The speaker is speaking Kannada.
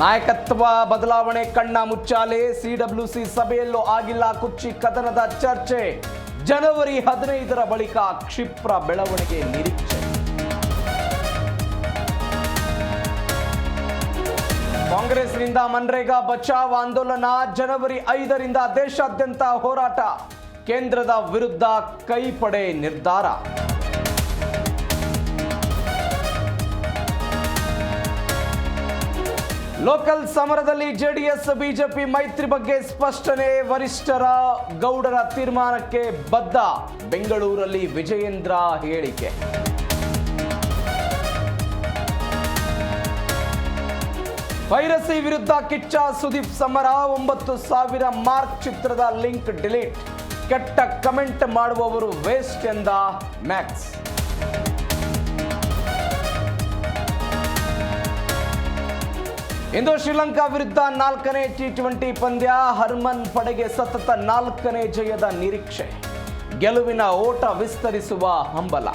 ನಾಯಕತ್ವ ಬದಲಾವಣೆ ಕಣ್ಣ ಮುಚ್ಚಾಲೆ ಸಿಡಬ್ಲ್ಯೂಸಿ ಸಭೆಯಲ್ಲೂ ಆಗಿಲ್ಲ ಕುಚ್ಚಿ ಕದನದ ಚರ್ಚೆ. ಜನವರಿ ಹದಿನೈದರ ಬಳಿಕ ಕ್ಷಿಪ್ರ ಬೆಳವಣಿಗೆ ನಿರೀಕ್ಷೆ. ಕಾಂಗ್ರೆಸ್ನಿಂದ ಮನ್ರೇಗಾ ಬಚಾವ್ ಆಂದೋಲನ ಜನವರಿ ಐದರಿಂದ ದೇಶಾದ್ಯಂತ ಹೋರಾಟ. ಕೇಂದ್ರದ ವಿರುದ್ಧ ಕೈಪಡೆ ನಿರ್ಧಾರ. ಲೋಕಲ್ ಸಮರದಲ್ಲಿ ಜೆಡಿಎಸ್ ಬಿಜೆಪಿ ಮೈತ್ರಿ ಬಗ್ಗೆ ಸ್ಪಷ್ಟನೆ ವರಿಷ್ಠರ ಗೌಡರ ತೀರ್ಮಾನಕ್ಕೆ ಬದ್ಧ ಬೆಂಗಳೂರಲ್ಲಿ ವಿಜಯೇಂದ್ರ ಹೇಳಿಕೆ ವೈರಸ್ ವಿರುದ್ಧ ಕಿಚ್ಚ ಸುದೀಪ್ ಸಮರ ಒಂಬತ್ತು ಸಾವಿರ ಮಾರ್ಕ್ ಚಿತ್ರದ ಲಿಂಕ್ ಡಿಲೀಟ್ ಕೆಟ್ಟ ಕಮೆಂಟ್ ಮಾಡುವವರು ವೇಸ್ಟ್ ಎಂದ ಮ್ಯಾಕ್ಸ್ ಇಂದು ಶ್ರೀಲಂಕಾ ವಿರುದ್ಧ ನಾಲ್ಕನೇ ಟಿ ಟ್ವೆಂಟಿ ಪಂದ್ಯ ಹರ್ಮನ್ ಪಡೆಗೆ ಸತತ ನಾಲ್ಕನೇ ಜಯದ ನಿರೀಕ್ಷೆ. ಗೆಲುವಿನ ಓಟ ವಿಸ್ತರಿಸುವ ಹಂಬಲ.